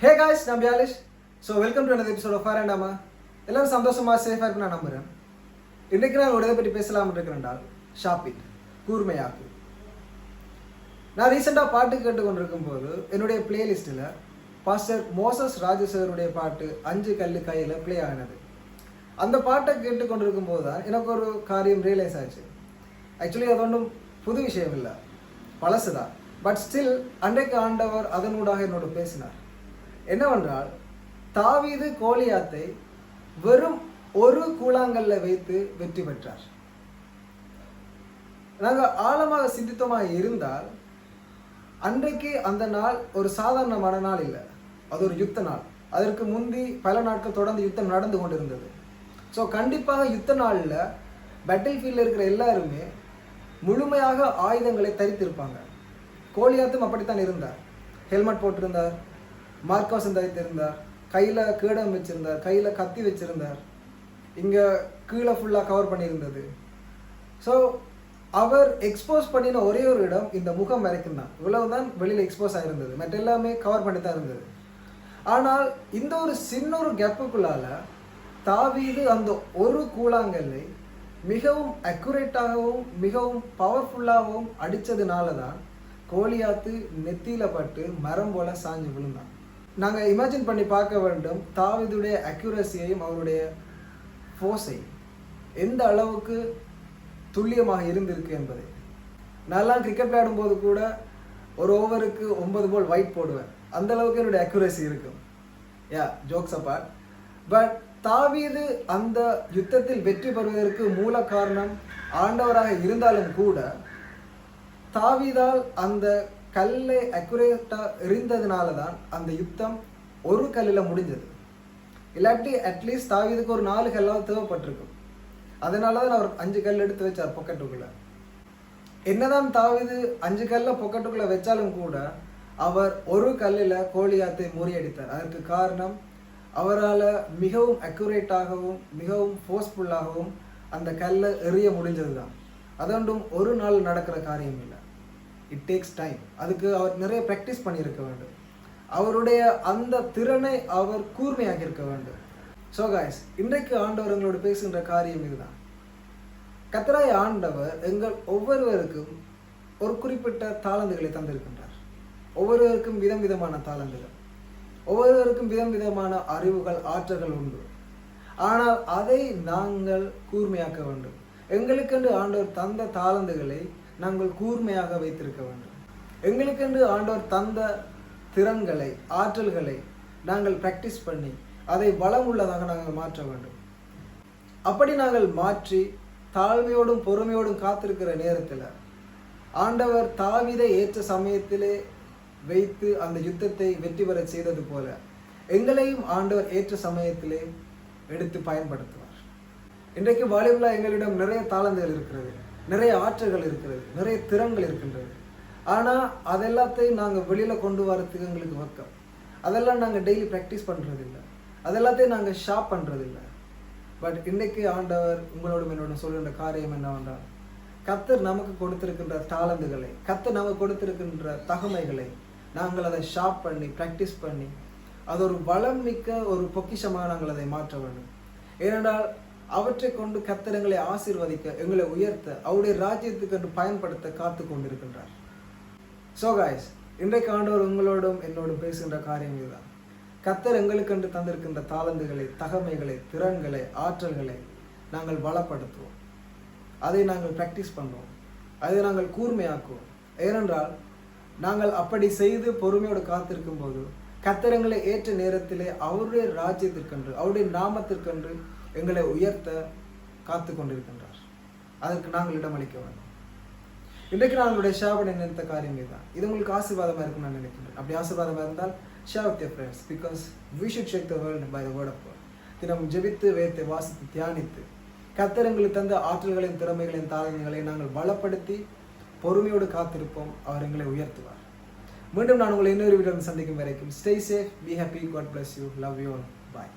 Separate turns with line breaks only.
ஹே guys நான் பியாலிஷ் so welcome to another episode of and ஆமா எல்லாரும் சந்தோஷமா சேஃபாக இருக்கு நான் நம்புகிறேன் இன்றைக்கு நான் உடைய பற்றி பேசலாம்னு இருக்கிறேன்டால் ஷாப்பிங் கூர்மையாக்கு. நான் ரீசெண்டாக பாட்டு கேட்டு கொண்டிருக்கும் போது என்னுடைய பிளேலிஸ்ட்டில் பாஸ்டர் மோசஸ் ராஜசேகருடைய பாட்டு அஞ்சு கல் கையில் ப்ளே ஆனது. அந்த பாட்டை கேட்டு கொண்டிருக்கும் போது தான் எனக்கு ஒரு காரியம் ரியலைஸ் ஆச்சு. ஆக்சுவலி அது ஒன்றும் புது விஷயம் இல்லை. பழசு தான் பட் ஸ்டில் அன்றைக்கு ஆண்டவர் அதனூடாக என்னோட பேசினார். என்னவென்றால் தாவீது கோலியாத்தை வெறும் ஒரு கூழாங்கல்ல வைத்து வெற்றி பெற்றார். நாங்கள் ஆழமாக சிந்தித்தமாக இருந்தால் அன்றைக்கு அந்த நாள் ஒரு சாதாரணமான நாள் இல்லை. அது ஒரு யுத்த நாள். அதற்கு முந்தி பல நாட்கள் தொடர்ந்து யுத்தம் நடந்து கொண்டிருந்தது. ஸோ கண்டிப்பாக யுத்த நாளில் பேட்டில் ஃபீல்டில் இருக்கிற எல்லாருமே முழுமையாக ஆயுதங்களை தரித்திருப்பாங்க. கோலியாத்தும் அப்படித்தான் இருந்தார். ஹெல்மெட் போட்டிருந்தார். மார்க்கோசம் தரித்திருந்தார் கையில் கேடம் வச்சுருந்தார். கையில் கத்தி வச்சுருந்தார். இங்கே கீழே ஃபுல்லாக கவர் பண்ணியிருந்தது. ஸோ அவர் எக்ஸ்போஸ் பண்ணின ஒரே ஒரு இடம் இந்த முகம் வரைக்கும் தான். இவ்வளவு தான் வெளியில் எக்ஸ்போஸ் ஆகிருந்தது மற்ற எல்லாமே கவர் பண்ணி தான் இருந்தது. ஆனால் இந்த ஒரு சின்ன ஒரு கேப்புக்குள்ளால தாவீது அந்த ஒரு கூழாங்கல்லை மிகவும் அக்குரேட்டாகவும் மிகவும் பவர்ஃபுல்லாகவும் அடித்ததுனால தான் கோலியாத்து நெத்தியில் பட்டு மரம் போல சாஞ்சு விழுந்தான். நாங்கள் இமேஜின் பண்ணி பார்க்க வேண்டும் தாவீதுடைய அக்யூரஸியையும் அவருடைய ஃபோர்ஸை எந்த அளவுக்கு துல்லியமாக இருந்திருக்கு என்பதை. நான்லாம் கிரிக்கெட் விளையாடும்போது கூட ஒரு ஓவருக்கு ஒன்பது போல் ஒயிட் போடுவேன். அந்த அளவுக்கு என்னுடைய அக்யூரஸி இருக்கும். யா ஜோக்ஸ் அப்பார்ட் பட் தாவீது அந்த யுத்தத்தில் வெற்றி பெறுவதற்கு மூல காரணம் ஆண்டவராக இருந்தாலும் கூட தாவீதால் அந்த கல்லை அக்குரேட்டாக எரிந்ததுனால தான் அந்த யுத்தம் ஒரு கல்லில் முடிஞ்சது. இல்லாட்டி அட்லீஸ்ட் தாவீதுக்கு ஒரு நாலு கல்லாவது தேவைப்பட்டிருக்கும். அதனால தான் அவர் அஞ்சு கல் எடுத்து வச்சார் பொக்கெட்டுக்குள்ள என்னதான் தாவிது அஞ்சு கல்ல பொக்கெட்டுக்குள்ள வச்சாலும் கூட அவர் ஒரு கல்லில் கோழியாத்தை முறியடித்தார். அதற்கு காரணம் அவரால் மிகவும் அக்குரேட்டாகவும் மிகவும் ஃபோர்ஸ்ஃபுல்லாகவும் அந்த கல்லை எறிய முடிஞ்சது தான் அதொன்றும் ஒரு நாள் நடக்கிற காரியம் இல்லை இட் டேக்ஸ் டைம் அதுக்கு அவர் நிறைய ப்ராக்டிஸ் பண்ணியிருக்க வேண்டும். அவருடைய அந்த திறனை அவர் கூர்மையாக இருக்க வேண்டும். ஸோ காய்ஸ் இன்றைக்கு ஆண்டவர் எங்களோடு பேசுகின்ற காரியம் இதுதான். கத்தராய் ஆண்டவர் எங்கள் ஒவ்வொருவருக்கும் ஒரு குறிப்பிட்ட தாளந்துகளை தந்திருக்கின்றார். ஒவ்வொருவருக்கும் விதம் விதமான தாளந்துகள். ஒவ்வொருவருக்கும் விதம் விதமான அறிவுகள் ஆற்றல்கள் உண்டு. ஆனால் அதை நாங்கள் கூர்மையாக்க வேண்டும். எங்களுக்கென்று ஆண்டவர் தந்த தாளந்துகளை நாங்கள் கூர்மையாக வைத்திருக்க வேண்டும். எங்களுக்கென்று ஆண்டவர் தந்த திறன்களை ஆற்றல்களை நாங்கள் ப்ராக்டிஸ் பண்ணி அதை பலமுள்ளதாக நாங்கள் மாற்ற வேண்டும். அப்படி நாங்கள் மாற்றி தாழ்மையோடும் பொறுமையோடும் காத்திருக்கிற நேரத்தில் ஆண்டவர் தாவிதை ஏற்ற சமயத்திலே வைத்து அந்த யுத்தத்தை வெற்றி பெற செய்தது போல எங்களையும் ஆண்டவர் ஏற்ற சமயத்திலே எடுத்து பயன்படுத்துவார். இன்றைக்கு வாலிபுலா எங்களிடம் நிறைய தாளந்துகள் இருக்கிறது. நிறைய ஆற்றல்கள் இருக்கிறது நிறைய திறன்கள் இருக்கின்றது. ஆனால் அதெல்லாத்தையும் நாங்கள் வெளியில் கொண்டு வரத்துக்கு எங்களுக்கு வர்க்கம். அதெல்லாம் நாங்கள் டெய்லி ப்ராக்டிஸ் பண்ணுறதில்ல அதெல்லாத்தையும் நாங்கள் ஷாப் பண்ணுறதில்ல பட் இன்றைக்கு ஆண்டவர் உங்களோட என்னோட சொல்கின்ற காரியம் என்னவென்றால் கத்தர் நமக்கு கொடுத்திருக்கின்ற டாலந்துகளை கத்தர் நமக்கு கொடுத்திருக்கின்ற தகமைகளை நாங்கள் அதை ஷாப் பண்ணி ப்ராக்டிஸ் பண்ணி அது ஒரு வளம் மிக்க ஒரு பொக்கிஷமாக நாங்கள் அதை மாற்ற வேண்டும். ஏனென்றால் அவற்றை கொண்டு கத்தரங்களை ஆசீர்வதிக்க எங்களை உயர்த்த அவருடைய ராஜ்யத்துக்கு என்று பயன்படுத்த காத்து கொண்டிருக்கின்றார் ஸோ காய்ஸ் இன்றைக்கு ஆண்டவர் உங்களோடும் என்னோடும் பேசுகின்ற காரியம் இதுதான். கத்தர் எங்களுக்கென்று தந்திருக்கின்ற தாளந்துகளை தகமைகளை திறன்களை ஆற்றல்களை நாங்கள் பலப்படுத்துவோம். அதை நாங்கள் ப்ராக்டிஸ் பண்ணுவோம். அதை நாங்கள் கூர்மையாக்குவோம். ஏனென்றால் நாங்கள் அப்படி செய்து பொறுமையோடு காத்திருக்கும் போது கத்தரங்களை ஏற்ற நேரத்திலே அவருடைய ராஜ்யத்திற்கென்று அவருடைய நாமத்திற்கென்று எங்களை உயர்த்த காத்து கொண்டிருக்கின்றார். அதற்கு நாங்கள் இடமளிக்க வேண்டும். இன்றைக்கு உங்களுடைய ஷேவனை நினைத்த காரியம் இதுதான். இது உங்களுக்கு ஆசீர்வாதமாக இருக்கும் நான் நினைக்கிறேன் அப்படி ஆசீர்வாதமாக இருந்தால் share with your friends because we should shake the world by the word of God தினம் ஜெபித்து வேத்தை வாசித்து தியானித்து கத்தரங்களை தந்த ஆற்றல்களையும் திறமைகளின் தாளங்களையும் நாங்கள் பலப்படுத்தி பொறுமையோடு காத்திருப்போம். அவர் எங்களை உயர்த்துவார். மீண்டும் நான் உங்களை இன்னொரு வீடியோ சந்திக்கும் வரைக்கும் stay safe be happy God bless you love you bye